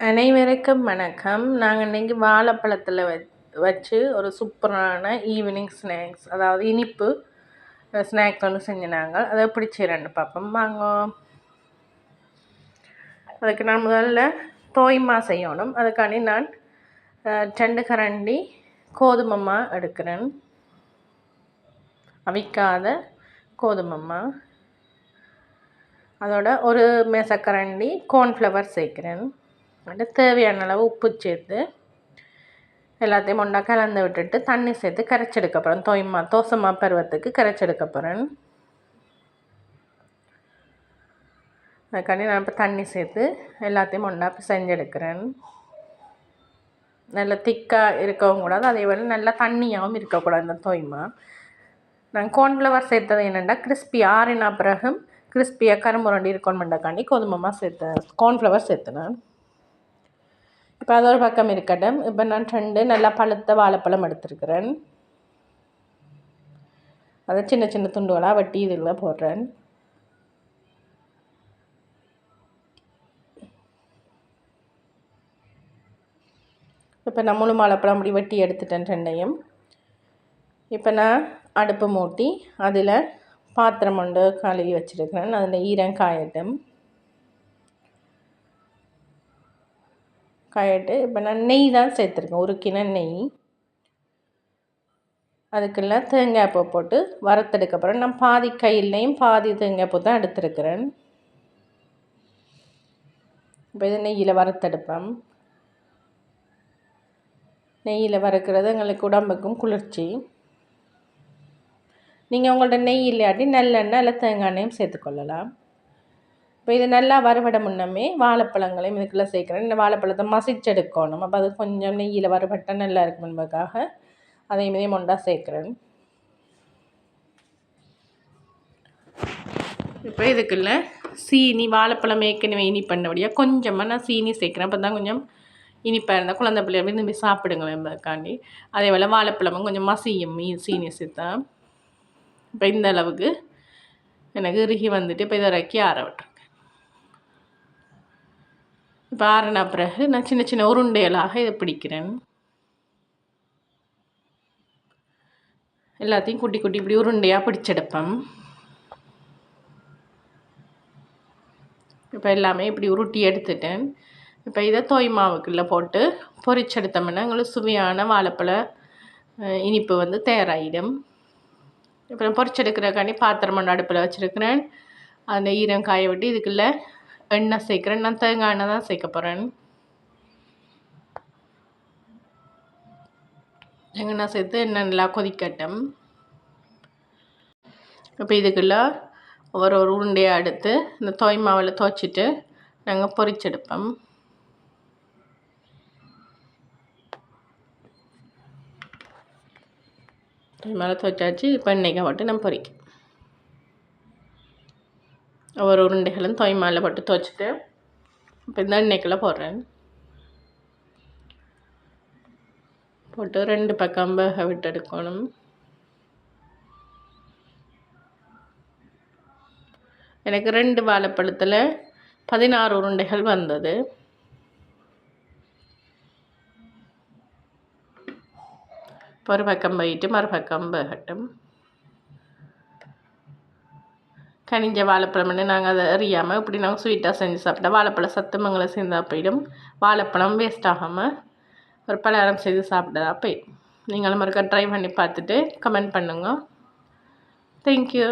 அனைவருக்கும் வணக்கம். நாங்கள் இன்றைக்கி வாழைப்பழத்தில் வ வச்சு ஒரு சூப்பரான ஈவினிங் ஸ்நாக்ஸ் அதாவது இனிப்பு ஸ்நாக்ஸ் ஒன்று செஞ்சு நாங்கள் அதை எப்படி செய்கிறேன்னு பார்ப்போம் வாங்க. அதுக்கு நான் முதல்ல தோய்மா செய்யணும். அதுக்காண்டி நான் ரெண்டு கரண்டி கோதுமம்மா எடுக்கிறேன். அவிக்காத கோதுமம்மா அதோட ஒரு மேசக்கரண்டி கோர்ன்ஃப்ளவர் சேர்க்குறேன். வந்து தேவையான அளவு உப்பு சேர்த்து எல்லாத்தையும் ஒன்றா கலந்து விட்டுட்டு தண்ணி சேர்த்து கரைச்செடுக்க போகிறேன் தோய்மா தோசைமா பருவத்துக்கு கரைச்செடுக்க போகிறேன் அதுக்காண்டி நான் இப்போ தண்ணி சேர்த்து எல்லாத்தையும் ஒன்றா செஞ்செடுக்கிறேன். நல்லா திக்காக இருக்கவும் கூடாது. அதே போல் நல்லா தண்ணியாகவும் இருக்கக்கூடாது இந்த தோய்மா நான் கார்ன்ஃப்ளவர் சேர்த்தது என்னென்னா கிறிஸ்பி ஆறினா பிறகு கிறிஸ்பியாக கரும்புரண்டி இருக்கணுமெண்டாக்காண்டி கோதுமமாக சேர்த்தேன். கார்ன்ஃப்ளவர் சேர்த்துனேன் இப்போ அதோட பக்கம் இருக்கட்டும். இப்போ நான் ரெண்டு நல்லா பழுத்த வாழைப்பழம் எடுத்துருக்கிறேன். அதை சின்ன சின்ன துண்டுகளாக வட்டி இதில் போடுறேன். இப்போ நான் முழு வாழைப்பழம் அப்படி வெட்டி எடுத்துட்டேன் ரெண்டையும். இப்போ நான் அடுப்பு மூட்டி அதில் பாத்திரம் ஒன்று கழுவி வச்சுருக்கிறேன். அதில் ஈரம் காயட்டும் காயட்டு. இப்போ நான் நெய் தான் சேர்த்துருக்கேன். ஒரு கிண நெய். அதுக்கெல்லாம் தேங்காய் பூ போட்டு வறுத்தெடுக்க அப்புறம் நான் பாதி கையிலையும் பாதி தேங்காய் பூ தான் எடுத்துருக்கிறேன். இப்போ இது நெய்யில் வறுத்தெடுப்பேன் நெய்யில் வறுக்கிறது எங்களுக்கு உடம்புக்கும் குளிர்ச்சி. நீங்கள் உங்கள்ட்ட நெய் இல்லாட்டி நல்லெண்ணெய் இல்லை தேங்காய் எண்ணெயும் சேர்த்துக்கொள்ளலாம். இப்போ இது நல்லா வறுபட முன்னமே வாழைப்பழங்களையும் இதுக்குள்ளே சேர்க்குறேன். இந்த வாழைப்பழத்தை மசிச்செடுக்கணும். அப்போ அது கொஞ்சம் நெய்யில் வறுபட்டால் நல்லா இருக்கும் என்பதுக்காக அதையும் மொண்டா ஒன்றா சேர்க்குறேன். இப்போ இதுக்குள்ள சீனி வாழைப்பழம் ஏற்கனவே இனி பண்ணபடியாக கொஞ்சமாக நான் சீனி சேர்க்குறேன். அப்போ தான் கொஞ்சம் இனிப்பாக இருந்தால் குழந்தை பிள்ளைய விரும்பி சாப்பிடுங்க என்பதுக்காண்டி அதே போல் வாழைப்பழமும் கொஞ்சம் மசியும் சீனி சேர்த்தா இப்போ இந்த அளவுக்கு எனக்கு இறுகி வந்துட்டு இப்போ இதை இறக்கி ஆற விட்டுறேன் இப்போ ஆறின பிறகு நான் சின்ன சின்ன உருண்டைகளாக இதை பிடிக்கிறேன். எல்லாத்தையும் குட்டி குட்டி இப்படி உருண்டையாக பிடிச்செடுப்பேன். இப்போ எல்லாமே இப்படி உருட்டி எடுத்துட்டேன். இப்போ இதை தோய் மாவுக்குள்ளே போட்டு பொரிச்செடுத்தோம்னா எங்களுக்கு சுவையான வாழைப்பழ இனிப்பு வந்து தயாராகிடும் இப்போ பொரிச்செடுக்கிறக்காண்டி பாத்திரம் அடுப்பில் வச்சுருக்கிறேன். அந்த ஈரம் காய விட்டு இதுக்குள்ளே எண்ணெய் சேர்க்குறேன். நான் தேங்காய் எண்ணெய் தான் சேர்க்க போகிறேன் எண்ணெய் சேர்த்து எண்ணெய் நல்லா கொதிக்கட்டும். இப்போ இதுக்குள்ள ஒரு ஒரு உருண்டையாக எடுத்து இந்த தோய் மாவில் துவைச்சிட்டு நாங்கள் பொரிச்செடுப்போம். மேலே துவைச்சாச்சு. இப்போ எண்ணெய்க்காய் போட்டு நம்ம பொறிக்கும் ஒரு உருண்டைகளும் தொய் மேலே போட்டு துவச்சிட்டு இப்போ இந்த எண்ணெய்க்குள்ளே போடுறேன். போட்டு ரெண்டு பக்கம் வேக விட்டு எடுக்கணும். எனக்கு ரெண்டு வாழைப்பழத்தில் பதினாறு உருண்டைகள் வந்தது. ஒரு பக்கம் போயிட்டு மறுபக்கம் வேகட்டும். கனிஞ்ச வாழைப்பழம்னு நாங்கள் அதை அறியாமல் இப்படி நாங்கள் ஸ்வீட்டாக செஞ்சு சாப்பிட்டா வாழைப்பழம் சத்துமங்களை சேர்ந்தா போயிடும். வாழைப்பழம் வேஸ்ட் ஆகாமல் ஒரு பலகாரம் செய்து சாப்பிட்டதா போயிடும் நீங்களும் மறுக்க ட்ரை பண்ணி பார்த்துட்டு கமெண்ட் பண்ணுங்க. தேங்க்யூ